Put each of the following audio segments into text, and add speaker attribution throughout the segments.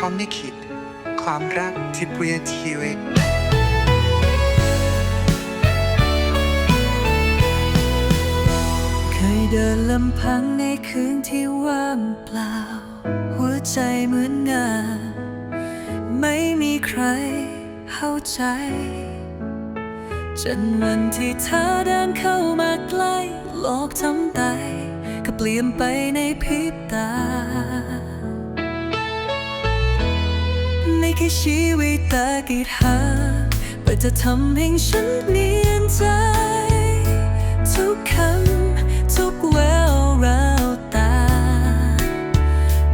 Speaker 1: พร้อมไม่คิด ความรักที่เปลี่ยนชีวิต
Speaker 2: เคยเดินลำพังในคืนที่ว่างเปล่า หัวใจเหมือนงาไม่มีใครเข้าใจ จนวันที่เธอเดินเข้ามาใกล้โลกทั้งใบก็เปลี่ยนไปในพริบตา แค่ชีวิตตากิดหาว่อจะทำให้ฉันเปลี่ยนใจ ทุกคำทุกแววราวตา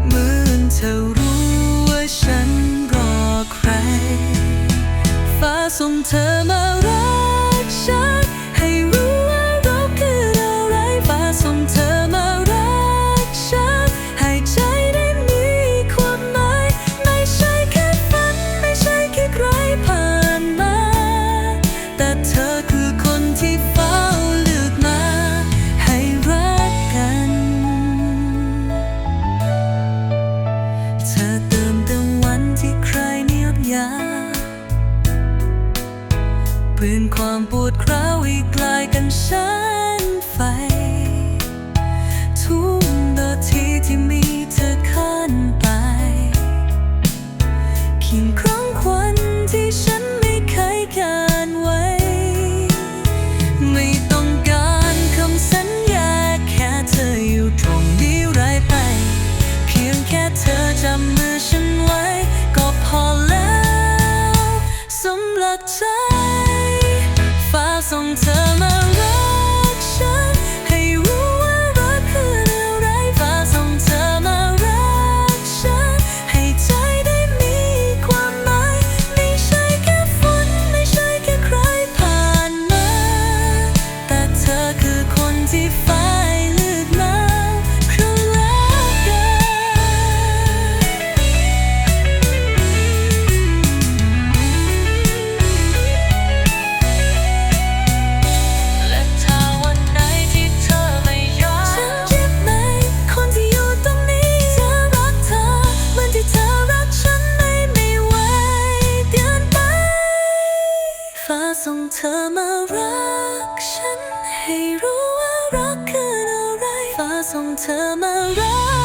Speaker 2: เหมือนเธอรู้ว่าฉันรอใคร ฟ้าส่งเธอมา คืนความปวดคร้าวอีกลายกันฉันไฟ ทุ่มนาที ที่ฝ่ายเลือกมาเพราะรักกันและถ้าวันไหนที่เธอไม่ยอมฉันเจ็บไคนที่อยู่ตรงนี้เธอรักเธอเหมือนที่เธอรักฉันไม่ไม่ไหวเดือนไปฟ้าส่งเธอมารักฉันให้รู้ 送他们来